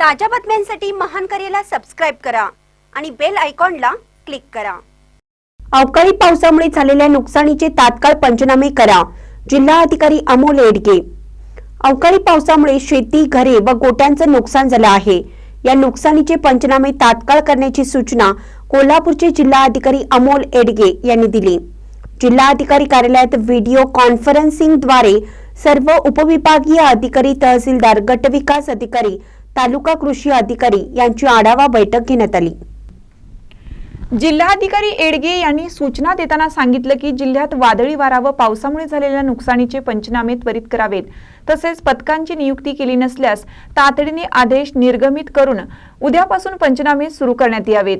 ताज्या बातम्यांसाठी महान करेला सबस्क्राईब करा आणि बेल आयकॉनला क्लिक करा. अवकाळी पावसामुळे झालेल्या नुकसानीचे तात्काळ पंचनामे करा जिल्हा अधिकारी अमोल एडगे अवकाळी पावसामुळे शेती घरे व गोट्यांचं नुकसान झालं आहे. या नुकसानीचे पंचनामे तात्काळ करण्याची सूचना कोल्हापूरचे जिल्हा अधिकारी अमोल एडगे यांनी दिली. जिल्हा अधिकारी कार्यालयात व्हिडिओ कॉन्फरन्सिंगद्वारे सर्व उपविभागीय अधिकारी तहसीलदार गटविकास अधिकारी तालुका कृषी अधिकारी यांची आढावा बैठक घेण्यात आली. जिल्हाधिकारी एडगे यांनी सूचना देताना सांगितलं की जिल्ह्यात वादळी वारा व पावसामुळे झालेल्या नुकसानीचे पंचनामे त्वरित करावेत. तसेच पथकांची नियुक्ती केली नसल्यास तातडीने आदेश निर्गमित करून उद्यापासून पंचनामे सुरू करण्यात यावेत.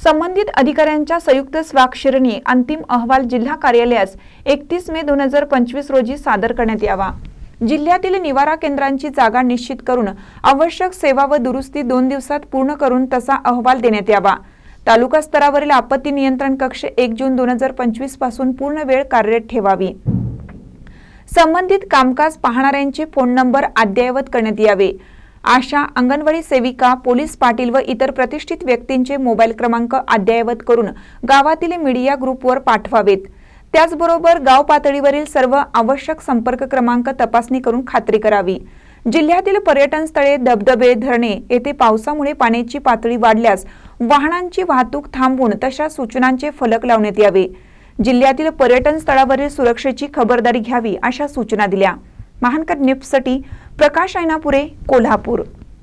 संबंधित अधिकाऱ्यांच्या संयुक्त स्वाक्षरीने अंतिम अहवाल जिल्हा कार्यालयास एकतीस मे दोन हजार पंचवीस रोजी सादर करण्यात यावा. जिल्ह्यातील निवारा केंद्रांची जागा निश्चित करून आवश्यक सेवा व दुरुस्ती दोन दिवसात पूर्ण करून तसा अहवाल देण्यात यावा. तालुका स्तरावरील आपत्ती नियंत्रण कक्ष एक जून दोन हजार पंचवीसपासून पूर्ण वेळ कार्यरत ठेवावी. संबंधित कामकाज पाहणाऱ्यांचे फोन नंबर अद्ययावत करण्यात यावे. आशा अंगणवाडी सेविका पोलीस पाटील व इतर प्रतिष्ठित व्यक्तींचे मोबाईल क्रमांक अद्ययावत करून गावातील मीडिया ग्रुपवर पाठवावेत. त्याचबरोबर गाव पातळीवरील सर्व आवश्यक संपर्क क्रमांक तपासणी करून खात्री करावी. जिल्ह्यातील पर्यटन स्थळे धबधबे धरणे येथे पावसामुळे पाण्याची पातळी वाढल्यास वाहनांची वाहतूक थांबवून तशा सूचनांचे फलक लावण्यात यावे. जिल्ह्यातील पर्यटन स्थळावरील सुरक्षेची खबरदारी घ्यावी अशा सूचना दिल्या. महानकर निप्ससाठी प्रकाश ऐनापुरे कोल्हापूर.